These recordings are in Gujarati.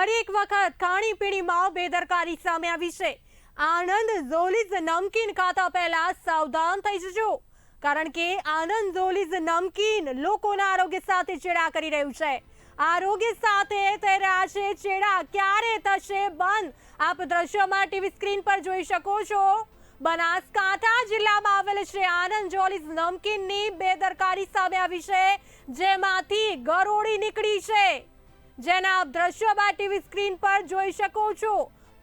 ફરી એક વખત ખાણીપીણીમાં બેદરકારી સામે આવી છે. આનંદ ઝોલીઝ નમકીન ખાતા પહેલા સાવધાન થઈ જજો. કારણ કે આનંદ ઝોલીઝ નમકીન લોકોના આરોગ્ય સાથે ચેડા કરી રહ્યું છે. આરોગ્ય સાથે રહ્યા છે ચેડા. ક્યારે થશે બંધ? આપ દ્રશ્યમાં ટીવી સ્ક્રીન પર જોઈ શકો છો. બનાસકાંઠા જિલ્લામાં આવેલ છે આનંદ જોલીસ નમકીનની બેદરકારી સામે આવી છે. જેમાંથી ગરોળી નીકળી છે. જેના આપ દ્રશ્યોમાં ટીવી સ્ક્રીન પર જોઈ શકો છો.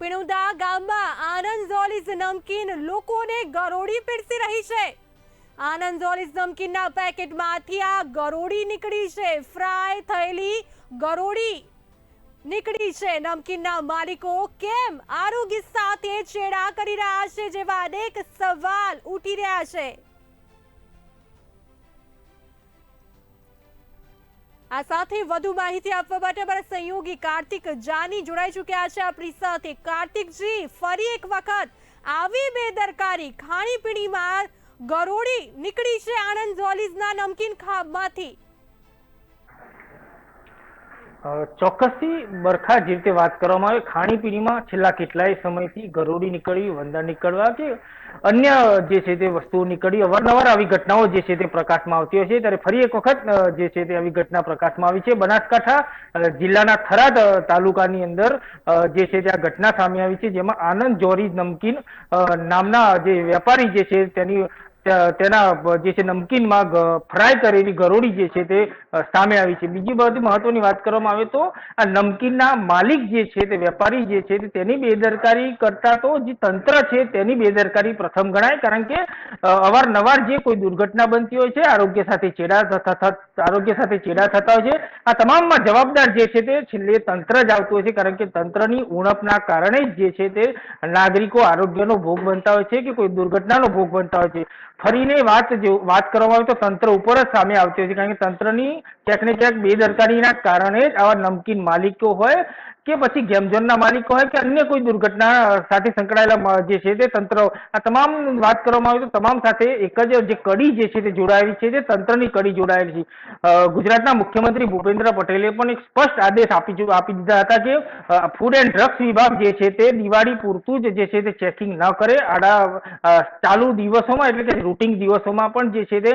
પિણુદા ગામમાં આનંદ ઝોલીઝ નમકીન લોકોને ગરોળી પીરસી રહી છે. આનંદ ઝોલીઝ નમકીનના પેકેટમાંથી આ ગરોળી નીકળી છે. ફ્રાય થયેલી ગરોળી નીકળી છે. નમકીનના માલિકો કેમ આરોગ્ય સાથે છેડા કરી રહ્યા છે જેવા અનેક સવાલ ઉઠી રહ્યા છે. આ સાથે વધુ માહિતી આપવા માટે અમારા સહયોગી કાર્તિક જાની જોડાઈ ચૂક્યા છે. આપણી સાથે કાર્તિકજી ફરી એક વખત આવી બેદરકારી ખાણીપીણીમાં ગરોળી નીકળી છે આણંદ ઝોલીઝના નમકીન ખામાંથી અ, ચોક્કસથી બરખા જે રીતે વાત કરવામાં આવે, ખાણીપીણીમાં છેલ્લા કેટલાય સમયથી ગરોળી નીકળવી વંદા નીકળવા કે અન્ય જે છે તે વસ્તુઓ નીકળી, અવારનવાર આવી ઘટનાઓ જે છે તે પ્રકાશમાં આવતી હોય છે. ત્યારે ફરી એક વખત જે છે તે આવી ઘટના પ્રકાશમાં આવી છે. બનાસકાંઠા જિલ્લાના થરાદ તાલુકાની અંદર જે છે તે આ ઘટના સામે આવી છે, જેમાં આનંદ જોરી નમકીન નામના જે વેપારી જે છે તેની તેના જે છે નમકીનમાં ફ્રાય કરેલી ગરોળી જે છે તે સામે આવી છે. બીજી બધી મહત્વની વાત કરવામાં આવે તો, આ નમકીનના માલિક જે છે તે, વેપારી જે છે તેની બેદરકારી કરતા તો જે તંત્ર છે તેની બેદરકારી પ્રથમ ગણાય. કારણ કે અવારનવાર જે કોઈ દુર્ઘટના બનતી હોય છે, આરોગ્ય સાથે ચેડા થતા- આરોગ્ય સાથે ચેડા થતા હોય છે, આ તમામમાં જવાબદાર જે છે તે છેલ્લે તંત્ર જ આવતું હોય છે. કારણ કે તંત્રની ઉણપના કારણે જ જે છે તે નાગરિકો આરોગ્યનો ભોગ બનતા હોય છે કે કોઈ દુર્ઘટનાનો ભોગ બનતા હોય છે. ફરીને વાત વાત કરવામાં આવે તો તંત્ર ઉપર જ સામે આવતી હોય છે, કારણ કે તંત્રની ક્યાંક ને ક્યાંક બેદરકારીના કારણે જ આવા નમકીન માલિકો હોય કે પછી ગેમ ઝોનના હોય કે અન્ય કોઈ દુર્ઘટના સાથે સંકળાયેલા જે છે તે તંત્ર. આ તમામ વાત કરવામાં આવી તો તમામ સાથે એક જ જે કડી જે છે તે જોડાયેલી છે, તે તંત્રની કડી જોડાયેલી છે. ગુજરાતના મુખ્યમંત્રી ભૂપેન્દ્ર પટેલે પણ એક સ્પષ્ટ આદેશ આપી આપી દીધા હતા કે ફૂડ એન્ડ ડ્રગ્સ વિભાગ જે છે તે દિવાળી પૂરતું જ જે છે તે ચેકિંગ ન કરે. આડા ચાલુ દિવસોમાં એટલે કે રૂટિંગ દિવસોમાં પણ જે છે તે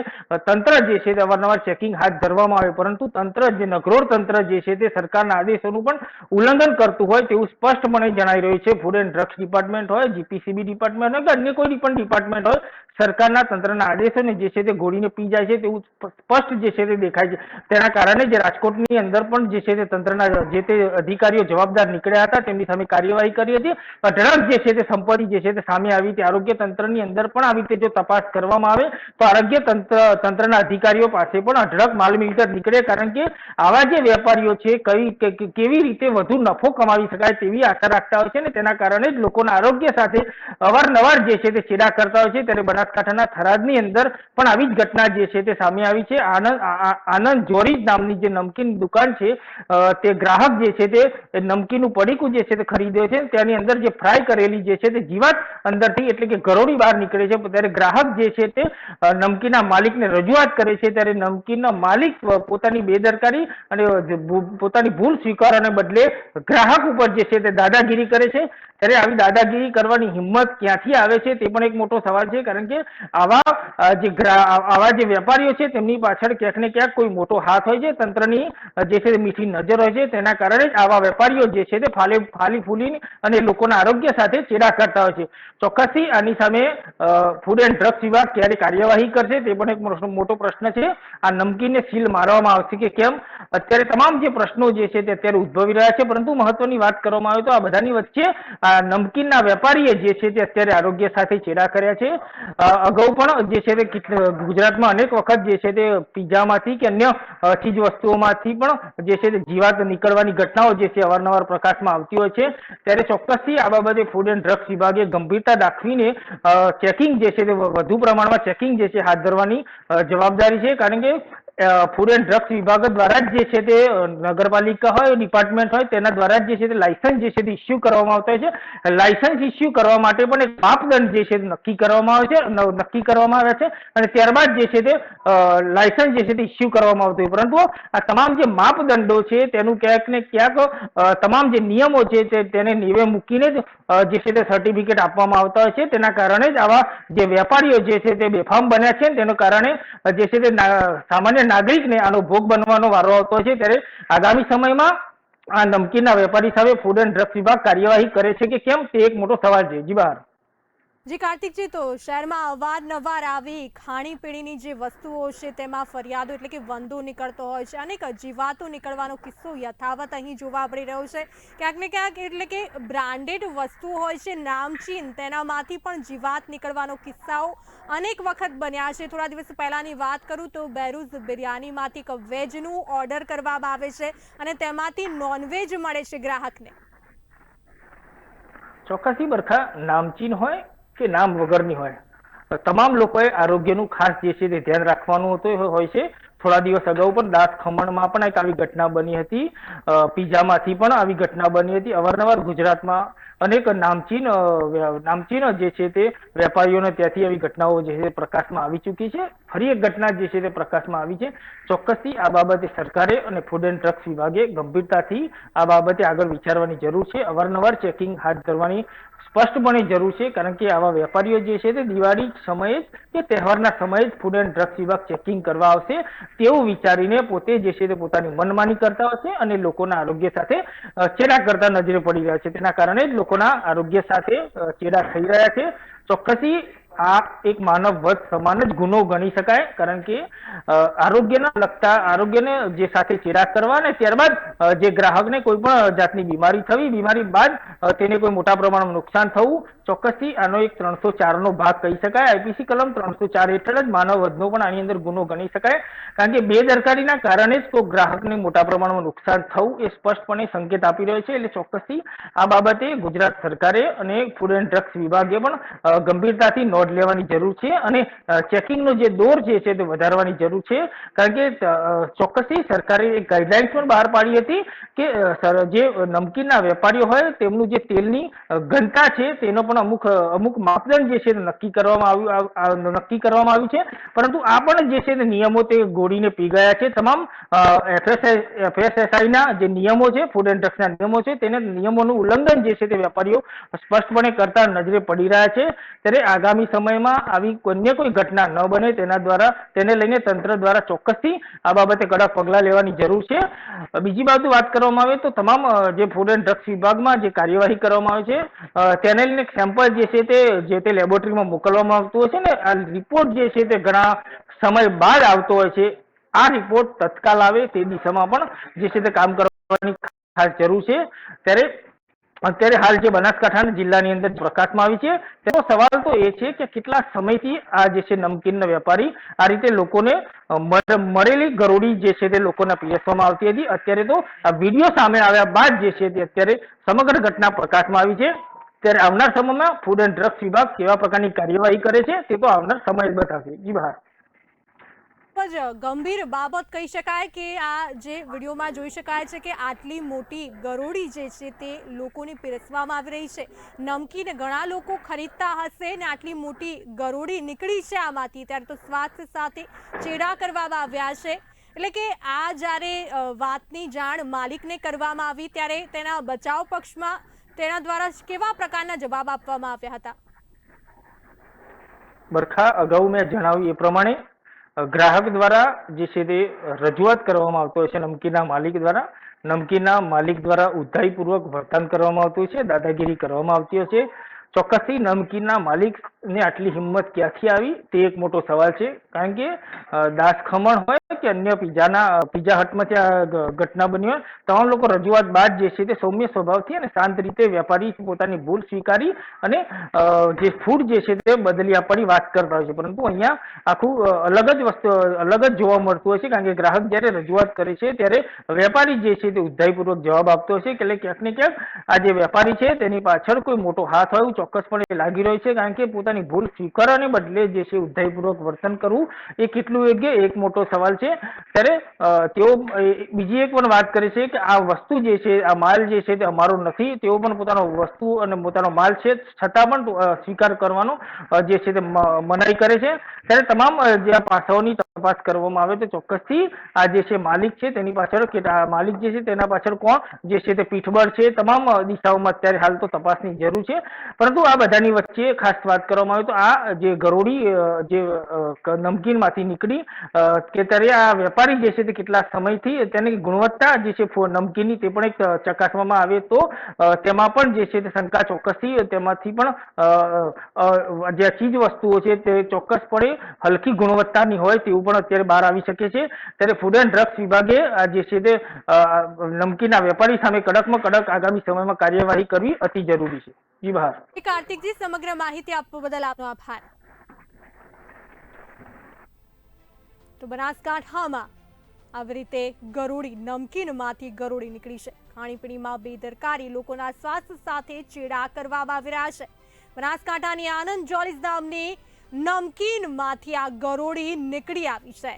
તંત્ર જે છે તે અવારનવાર ચેકિંગ હાથ ધરવામાં આવે. પરંતુ તંત્ર જે નગરોળ તંત્ર જે છે તે સરકારના આદેશોનું પણ ઉલ્લંઘન કરતું હોય તેવું સ્પષ્ટપણે જણાઈ રહ્યું છે. ફૂડ એન્ડ ડ્રગ્સ ડિપાર્ટમેન્ટ હોય જીપીસીબી ડિપાર્ટમેન્ટ હોય કે અન્ય કોઈ પણ ડિપાર્ટમેન્ટ હોય, સરકારના તંત્રના આદેશોને જે છે તે ગોળીને પી જાય છે તેવું સ્પષ્ટ જે છે તે દેખાય છે. તેના કારણે જે રાજકોટની અંદર પણ જે છે તે તંત્રના જે તે અધિકારીઓ જવાબદાર નીકળ્યા હતા તેમની સામે કાર્યવાહી કરી હતી. અઢળક જે છે તે સંપત્તિ જે છે તે સામે આવી હતી આરોગ્ય તંત્રની અંદર પણ આવી રીતે જો તપાસ કરવામાં આવે, તો આરોગ્ય તંત્ર, તંત્રના અધિકારીઓ પાસે પણ અઢળક માલ મિલકત નીકળે. કારણ કે આવા જે વેપારીઓ છે, કઈ કેવી રીતે વધુ નફો કમાવી શકાય તેવી આશા રાખતા હોય છે ને તેના કારણે જ લોકોના આરોગ્ય સાથે અવારનવાર જે છે તે ચેડા કરતા હોય છે. ત્યારે બનાસકાંઠાના થરાદની અંદર પણ આવી જ ઘટના જે છે તે સામે આવી છે. આનંદ આનંદ જોરી નામની જે નમકીન દુકાન છે તે ગ્રાહક જે છે તે નમકીનનું પડીકું જે છે તે ખરીદ્યો છે. તેની અંદર જે ફ્રાય કરેલી જે છે તે જીવાત અંદરથી એટલે કે ઘરોડી બહાર નીકળે છે. ત્યારે ગ્રાહક જે છે તે નમકીનના માલિકને રજૂઆત કરે છે. ત્યારે નમકીનના માલિક પોતાની બેદરકારી અને પોતાની ભૂલ સ્વીકારવાને બદલે ગ્રાહક ઉપર જે છે તે દાદાગીરી કરે છે. ત્યારે આવી દાદાગીરી કરવાની હિંમત ક્યાંથી આવે છે તે પણ એક મોટો સવાલ છે. કારણ કે આવા જે આવા જે વેપારીઓ છે તેમની પાછળ ક્યાંક ને ક્યાંક કોઈ મોટો હાથ હોય છે. તંત્રની જે છે મીઠી નજર હોય છે. તેના કારણે જ આવા વેપારીઓ જે છે તે ફાલે, ફાલી ફૂલી અને લોકોના આરોગ્ય સાથે ચેડા કરતા હોય છે. ચોક્કસથી આની સામે ફૂડ એન્ડ ડ્રગ્સ વિભાગ ક્યારે કાર્યવાહી કરશે તે પણ એક મોટો પ્રશ્ન છે. આ નમકીનને સીલ મારવામાં આવશે કે કેમ? અત્યારે તમામ જે પ્રશ્નો જે છે તે અત્યારે ઉદ્ભવી રહ્યા છે, પરંતુ મહત્વની વાત કરવામાં આવે તો આ બધાની વચ્ચે નમકીનના વેપારીએ જે છે તે અત્યારે આરોગ્ય સાથે ચેડા કર્યા છે. અગાઉ પણ જે છે તે ગુજરાતમાં અનેક વખત જે છે તે પીઝામાંથી કે અન્ય ચીજ વસ્તુઓમાંથી પણ જે છે તે જીવાત નીકળવાની ઘટનાઓ જે છે અવારનવાર પ્રકાશમાં આવતી હોય છે. ત્યારે ચોક્કસથી આ બાબતે ફૂડ એન્ડ ડ્રગ્સ વિભાગે ગંભીરતા દાખવીને ચેકિંગ જે છે તે વધુ પ્રમાણમાં ચેકિંગ જે છે હાથ ધરવાની જવાબદારી છે. કારણ કે ફૂડ એન્ડ ડ્રગ્સ વિભાગ દ્વારા જ જે છે તે નગરપાલિકા હોય ડિપાર્ટમેન્ટ હોય, તેના દ્વારા જ જે છે તે લાયસન્સ જે છે તે ઇસ્યુ કરવામાં આવતા હોય છે. લાયસન્સ ઇસ્યુ કરવા માટે પણ એક માપદંડ જે છે તે નક્કી કરવામાં આવે છે નક્કી કરવામાં આવે છે અને ત્યારબાદ જે છે તે લાયસન્સ જે છે તે ઇસ્યુ કરવામાં આવતું હોય. પરંતુ આ તમામ જે માપદંડો છે તેનું ક્યાંક ને ક્યાંક તમામ જે નિયમો છે તે તેને નીવે મૂકીને જ જે છે તે સર્ટિફિકેટ આપવામાં આવતા હોય છે. તેના કારણે જ આવા જે વેપારીઓ જે છે તે બેફામ બન્યા છે તેના કારણે જે છે તે ના- સામાન્ય નાગરિકને આનો ભોગ બનવાનો વારો આવતો છે ત્યારે આગામી સમયમાં આ નમકીનના વેપારી સામે ફૂડ એન્ડ ડ્રગ્સ વિભાગ કાર્યવાહી કરે છે કે કેમ તે એક મોટો સવાલ છે. જી બહાર. જી કાર્તિકજી તો શહેરમાં અવારનવાર આવી ખાણીપીણીની જે વસ્તુઓ છે તેમાં ફરિયાદો એટલે કે વંદો નીકળતો હોય છે. અનેક જીવાતો નીકળવાનો કિસ્સો યથાવત અહીં જોવા મળી રહ્યો છે. ક્યાંક ને ક્યાંક એટલે કે બ્રાન્ડેડ વસ્તુ હોય છે, નામચીન, તેનામાંથી પણ જીવાત નીકળવાનો કિસ્સાઓ અનેક વખત બન્યા છે. થોડા દિવસ પહેલાંની વાત કરું તો બેરૂઝ બિરયાનીમાંથી એક વેજનું ઓર્ડર કરવામાં આવે છે અને તેમાંથી નોનવેજ મળે છે ગ્રાહકને. ચોક્કસથી બરખા નામચીન હોય કે નામ વગરની હોય. તમામ લોકોએ આરોગ્યનું ખાસ જે છે તે ધ્યાન રાખવાનું હોતું હોય છે. થોડા દિવસ અગાઉ પણ દાસ ખમણમાં પણ એક આવી ઘટના બની હતી. પીઝામાંથી પણ આવી ઘટના બની હતી. અવારનવાર ગુજરાતમાં અનેક નામચીન નામચીન જે છે તે વેપારીઓને ત્યાંથી આવી ઘટનાઓ જે છે પ્રકાશમાં આવી ચૂકી છે. ફરી એક ઘટના જે છે તે પ્રકાશમાં આવી છે. ચોક્કસથી આ બાબતે સરકારે અને ફૂડ એન્ડ ડ્રગ્સ વિભાગે ગંભીરતાથી આ બાબતે આગળ વિચારવાની જરૂર છે. અવારનવાર ચેકિંગ હાથ ધરવાની સ્પષ્ટપણે જરૂર છે, કારણ કે આવા વેપારીઓ જે છે તે દિવાળી સમયે કે તહેવારના સમયે જ ફૂડ એન્ડ ડ્રગ્સ વિભાગ ચેકિંગ કરવા આવશે. તેવું વિચારીને પોતે જે છે તે પોતાની મનમાની કરતા હશે અને લોકોના આરોગ્ય સાથે ચેડા કરતા નજરે પડી રહ્યા છે. તેના કારણે જ લોકોના આરોગ્ય સાથે ચેડા થઈ રહ્યા છે. ચોક્કસી આ એક માનવ વધ સમાન જ ગુનો ગણી શકાય, કારણ કે આરોગ્યને લગતા, આરોગ્યને જે સાથે ચેડા કરવા અને ત્યારબાદ જે ગ્રાહકને કોઈ પણ જાતની બીમારી થવી, બીમારી બાદ તેને કોઈ મોટા પ્રમાણમાં નુકસાન થવું, ચોક્કસથી આનો એક ત્રણસો ચારનો ભાગ કહી શકાય. આઈપીસી કલમ ત્રણસો ચાર હેઠળ જ માનવ વધનો પણ આની અંદર ગુનો ગણી શકાય, કારણ કે બેદરકારીના કારણે જ કોઈ ગ્રાહકને મોટા પ્રમાણમાં નુકસાન થવું એ સ્પષ્ટપણે સંકેત આપી રહ્યો છે. એટલે ચોક્કસથી આ બાબતે ગુજરાત સરકારે અને ફૂડ એન્ડ ડ્રગ્સ વિભાગે પણ ગંભીરતાથી નોંધ લેવાની જરૂર છે અને ચેકિંગ ચેકિંગનો જે દોર જે છે તે વધારવાની જરૂર છે. કારણ કે ચોક્કસથી સરકારે એક ગાઈડલાઇન્સ પણ બહાર પાડી હતી કે જે નમકીનના વેપારીઓ હોય તેમનું જે તેલની ઘનતા છે તેનો પણ અમુક અમુક માપદંડ જે છે નક્કી કરવામાં આવ્યું નક્કી કરવામાં આવ્યું છે. પરંતુ આ પણ જે છે નિયમો તે ગોળીને પી ગયા છે. તમામ એફએસઆઈ એફએસએસઆઈના જે નિયમો છે ફૂડ એન્ડ ડ્રગ્સના નિયમો છે, તેને નિયમોનું ઉલ્લંઘન જે છે તે વેપારીઓ સ્પષ્ટપણે કરતા નજરે પડી રહ્યા છે. ત્યારે આગામી સમયમાં આવી અન્ય કોઈ ઘટના ન બને તેના દ્વારા, તેને લઈને તંત્ર દ્વારા ચોક્કસથી આ બાબતે કડક પગલાં લેવાની જરૂર છે. બીજી બાજુ વાત કરવામાં આવે તો તમામ જે ફૂડ એન્ડ ડ્રગ્સ વિભાગમાં જે કાર્યવાહી કરવામાં આવે છે તેને લઈને સેમ્પલ જે છે તે, જે તે લેબોરેટરીમાં મોકલવામાં આવતું હોય છે ને, આ રિપોર્ટ જે છે તે ઘણા સમય બાદ આવતો હોય છે. આ રિપોર્ટ તત્કાલ આવે તે દિશામાં પણ જે છે તે કામ કરવાની ખાસ જરૂર છે. ત્યારે અત્યારે હાલ જે બનાસકાંઠા જિલ્લાની અંદર પ્રકાશમાં આવી છે, તેનો સવાલ તો એ છે કે કેટલા સમયથી આ જે છે નમકીનના વેપારી, આ રીતે લોકોને મળેલી ગરોડી જે છે તે લોકોને પીરસવામાં આવતી હતી. અત્યારે તો આ વીડિયો સામે આવ્યા બાદ જે છે તે અત્યારે સમગ્ર ઘટના પ્રકાશમાં આવી છે. ત્યારે આવનાર સમયમાં ફૂડ એન્ડ ડ્રગ્સ વિભાગ કેવા પ્રકારની કાર્યવાહી કરે છે, તે તો આવનાર સમય બતાવશે. જી બહાર. જ ગંભીર બાબત કહી શકાય કે આ જે વિડીયોમાં જોઈ શકાય છે કે આટલી મોટી ગરોળી જે છે તે લોકોને પીરસવામાં આવી રહી છે. નમકીન ઘણા લોકો ખરીદતા હશે ને આટલી મોટી ગરોળી નીકળી છે આમાંથી. ત્યારે તો સ્વાસ્થ્ય સાથે ચેડા કરવામાં આવ્યા છે. એટલે કે આ જ્યારે વાતની જાણ માલિકને કરવામાં આવી ત્યારે તેના બચાવ પક્ષમાં તેના દ્વારા કેવા પ્રકારના જવાબ આપવામાં આવ્યા હતા? બરખા, અગાઉ મેં જણાવ્યું એ પ્રમાણે ગ્રાહક દ્વારા જે છે તે રજૂઆત કરવામાં આવતો હોય છે, નમકીના માલિક દ્વારા. નમકીનના માલિક દ્વારા ઉદ્ધાઈપૂર્વક વર્તન કરવામાં આવતું હોય છે, દાદાગીરી કરવામાં આવતી હોય છે. ચોક્કસથી નમકીનના માલિકને આટલી હિંમત ક્યાંથી આવી? તે એક મોટો સવાલ છે. કારણ કે દાસ ખમણ હોય કે અન્ય પીઝાના પીઝા હટમાંથી આ ઘટના બની હોય તમામ લોકો રજૂઆત બાદ જે છે તે સૌમ્ય સ્વભાવથી અને શાંત રીતે વેપારી પોતાની ભૂલ સ્વીકારી અને જે ફૂડ જે છે તે બદલી આપવાની વાત કરતા હોય છે. પરંતુ અહીંયા આખું અલગ જ વસ્તુ, અલગ જ જોવા મળતું હોય છે. કારણ કે ગ્રાહક જ્યારે રજૂઆત કરે છે ત્યારે વેપારી જે છે તે ઉદ્ધાઈપૂર્વક જવાબ આપતો હોય છે એટલે ક્યાંક ને ક્યાંક આ જે વેપારી છે તેની પાછળ કોઈ મોટો હાથ હોય એવું ચોક્કસપણે લાગી રહ્યો છે. કારણ કે પોતાની પોતાની ભૂલ સ્વીકારવાને બદલે જે છે ઉદ્ધયપૂર્વક વર્તન કરવું, એ કેટલું યોગ્ય? એક મોટો સવાલ છે. ત્યારે તેઓ બીજી એક પણ વાત કરે છે કે આ વસ્તુ જે છે, આ માલ જે છે તે અમારો નથી. તેઓ પણ પોતાનો વસ્તુ અને પોતાનો માલ છે છતાં પણ સ્વીકાર કરવાનો જે છે તે મનાઈ કરે છે. ત્યારે તમામ જે આ પાસાઓની તપાસ કરવામાં આવે તો ચોક્કસથી આ જે છે માલિક છે તેની પાછળ કે માલિક જે છે તેના પાછળ કોણ? જે છે તે પીઠબળ છે. તમામ દિશાઓમાં અત્યારે હાલ તો તપાસની જરૂર છે. પરંતુ આ બધાની વચ્ચે ખાસ વાત કરવામાં આવ્યું આ જે ગરોળી જે નમકીનમાંથી નીકળી કે ત્યારે આ વેપારી જે છે તે કેટલા સમયથી તેની ગુણવત્તા જે છે નમકીનની તે પણ એક ચકાસવામાં આવે તો તેમાં પણ જે છે તે શંકા ચોક્કસથી તેમાંથી પણ જે ચીજ વસ્તુઓ છે તે ચોક્કસપણે હલકી ગુણવત્તાની હોય તેવું પણ અત્યારે બહાર આવી શકે છે. ત્યારે ફૂડ એન્ડ ડ્રગ્સ વિભાગે આ જે છે તે નમકીનના વેપારી સામે કડકમાં કડક આગામી સમયમાં કાર્યવાહી કરવી અતિ જરૂરી છે. જી કાર્તિકજી સમગ્ર માહિતી આપવા બદલ આપનો આભાર. તો બનાસકાંઠામાં આવી રીતે ગરોળી નમકીનમાંથી ગરોળી નીકળી છે. ખાણીપીણીમાં બેદરકારી, લોકોના સ્વાસ્થ્ય સાથે ચેડા કરવામાં આવી રહ્યા છે. બનાસકાંઠાની આનંદ જોલીસ નામની નમકીનમાંથી આ ગરોળી નીકળી આવી છે.